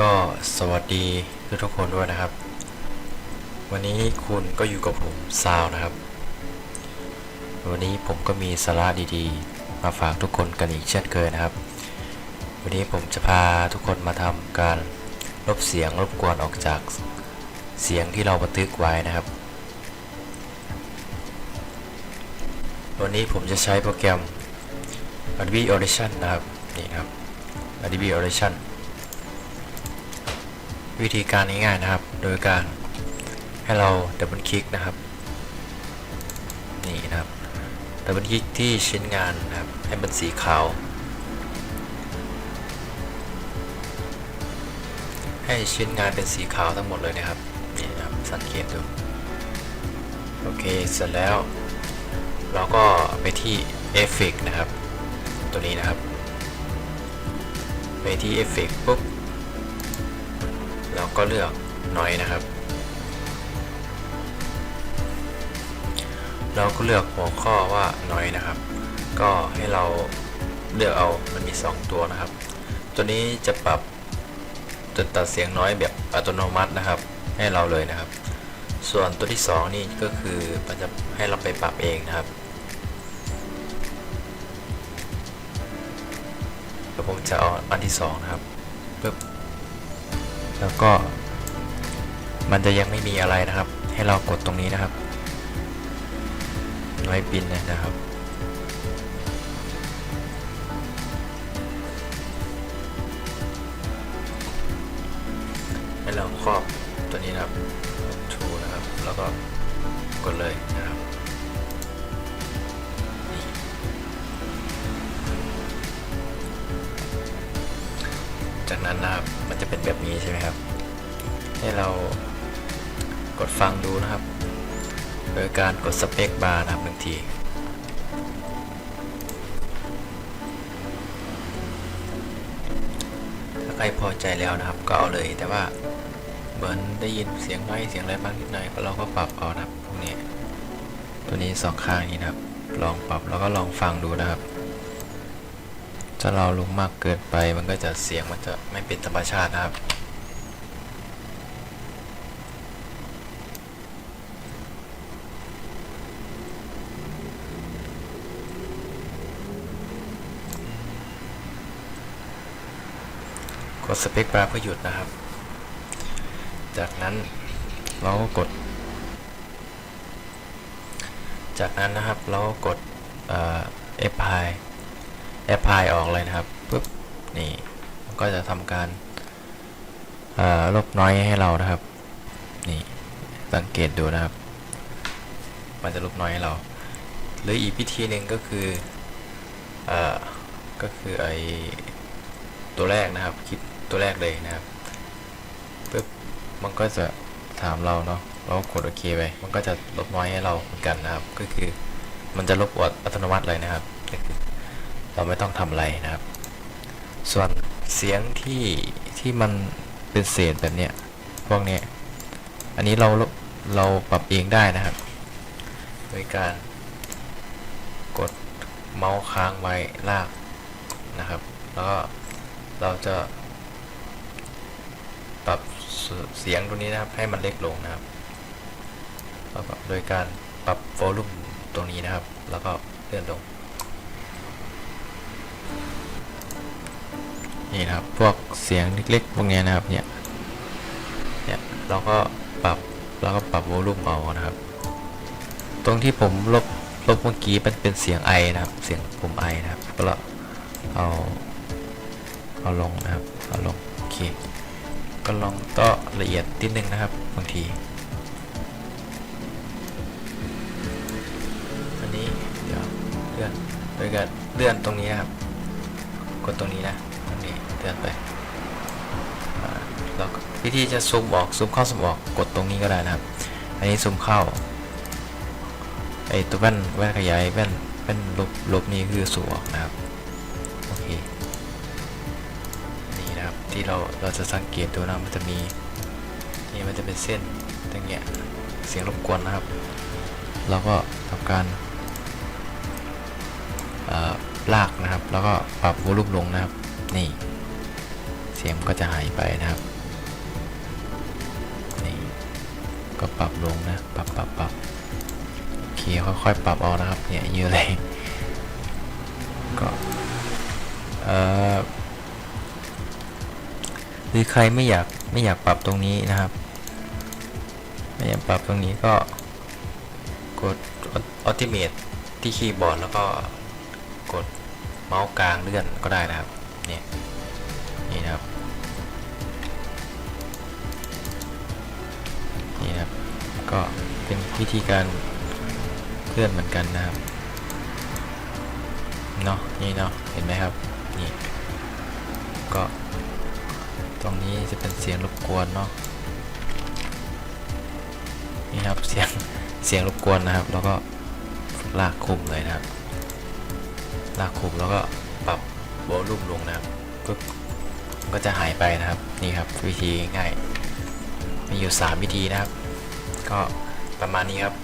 ก็สวัสดีทุกทุกคนด้วยนะครับ วันนี้คุณก็อยู่กับผมซาวนะครับ วันนี้ผมก็มีสาระดีๆ มาฝากทุกคนกันอีกเช่นเคยนะครับ วันนี้ผมจะพาทุกคนมาทำการลบเสียงรบกวนออกจากเสียงที่เราบันทึกไว้นะครับ วันนี้ผมจะใช้โปรแกรม Adobe Audition นะครับนี่ครับ Adobe Audition วิธีการง่ายๆนะครับ โดยการให้เราดับเบิลคลิกนะครับนี่นะครับดับเบิลคลิกที่ชิ้นงานนะครับให้เป็นสีขาว ให้ชิ้นงานเป็นสีขาวทั้งหมดเลยนะครับนี่นะครับสังเกตดูโอเคเสร็จแล้ว เราก็ไปที่เอฟเฟกนะครับ ตัวนี้นะครับ ไปที่เอฟเฟกปุ๊บ เราก็เลือกน้อยนะครับ เราก็เลือกหัวข้อว่าน้อยนะครับ ก็ให้เราเลือกเอามันมี 2 ตัวนะครับ ตัวนี้จะปรับจนตัดเสียงน้อยแบบอัตโนมัตินะครับ ให้เราเลยนะครับ ส่วนตัวที่ 2 นี่ก็คือมันจะให้เราไปปรับเองนะครับเดี๋ยวผมจะเอาอันที่ 2 นะครับปึ๊บ แล้วก็มันจะยังไม่มีอะไรนะครับ ให้เรากดตรงนี้นะครับน้อยปินเนี่ยนะครับ ให้เราครอบตัวนี้นะครับชูนะครับ แล้วก็กดเลยนะครับจากนั้นนะครับมันจะ เป็นแบบนี้ใช่ไหมครับ ให้เรากดฟังดูนะครับ โดยการกดสเปคบาร์นะครับหนึ่งทีถ้าใครพอใจแล้วนะครับก็เอาเลยแต่ว่าเหมือนได้ยินเสียงน้เสียงอะไรบ้างนิดหน่อยก็เราก็ปรับเอานะครับพวกนี้ตัวนี้สองข้างนี้นะครับ ลองปรับแล้วก็ลองฟังดูนะครับ ถ้าเราลงมากเกินไปมันก็จะเสียงมันจะไม่เป็นธรรมชาตินะครับ กดสเปคบาร์เพื่อหยุดนะครับ จากนั้นเราก็กด จากนั้นนะครับเราก็กด เอ่อ apply ออกเลยนะครับปุ๊บนี่มันก็จะทำการลบน้อยให้เรานะครับ นี่สังเกตดูนะครับ มันจะลบน้อยให้เราหรืออีกวิธีหนึ่งก็คือเอ่อก็คือไอตัวแรกนะครับคลิปตัวแรกเลยนะครับปุ๊บมันก็จะถามเราเนาะเรากดโอเคไปมันก็จะลบน้อยให้เราเหมือนกันนะครับ ก็คือมันจะลบอัตโนมัติเลยนะครับก็คือ เราไม่ต้องทำอะไรนะครับ ส่วนเสียงที่ที่มันเป็นเศษแบบเนี้ยพวกเนี้ยอันนี้เราเราปรับเองได้นะครับ โดยการกดเมาส์ค้างไว้ลากนะครับ แล้วก็เราจะปรับเสียงตัวนี้นะครับให้มันเล็กลงนะครับแล้วก็โดยการปรับโวลูมตรงนี้นะครับ แล้วก็เลื่อนลง นี่นะครับพวกเสียงเล็กๆพวกนี้นะครับเนี่ยเนี่ยเราก็ปรับเราก็ปรับโวลูมเอานะครับ ตรงที่ผมลบลบเมื่อกี้มันเป็นเสียงไอนะครับ เสียงผมไอนะครับ ก็เราเอาเอาลงนะครับเอาลงโอเคก็ลองต่อละเอียดนิดนึงนะครับบางทีอันนี้เดี๋ยวเลื่อนโดยการเลื่อนตรงนี้นะครับ กดตรงนี้นะ นี้เลื่อนไปแล้ววิธีจะซูมออกซูมเข้าซูมออกกดตรงนี้ก็ได้นะครับ อันนี้ซูมเข้าไอตัวแว่นแว่นขยายแว่นแว่นลบลบนี่คือสูออกนะครับโอเคนี่นะครับที่เราเราจะสังเกตดูนะมันจะมีนี่มันจะเป็นเส้นตรงเงี้ยเสียงรบกวนนะครับ เราก็ทำการลากนะครับ แล้วก็ปรับวอลุ่มลงนะครับ นี่เสียงสียงก็จะหายไปนะครับ นี่ ก็ปรับลงนะ ปรับปรับปรับโอเคค่อยๆปรับเอานะครับ เนี่ยเยอะเลยก็เอ่อหรือใครไม่อยากไม่อยากปรับตรงนี้นะครับ ไม่อยากปรับตรงนี้ก็กด Ultimate ที่คีย์บอร์ดแล้วก็กดเมาส์กลางเลื่อนก็ได้นะครับ เนี่ยนี่นะครับนี่นะครับก็เป็นวิธีการเคลื่อนเหมือนกันนะครับเนาะนี่เนาะเห็นไหมครับนี่ก็ตรงนี้จะเป็นเสียงรบกวนเนาะนี่ครับเสียงเสียงรบกวนนะครับ แล้วก็ลากคุมเลยนะครับลากคุมแล้วก็ปรับ โวลูมลงนะครับก็จะหายไปนะครับนี่ครับวิธีง่ายมีอยู่ 3 วิธีนะครับ ก็ประมาณนี้ครับ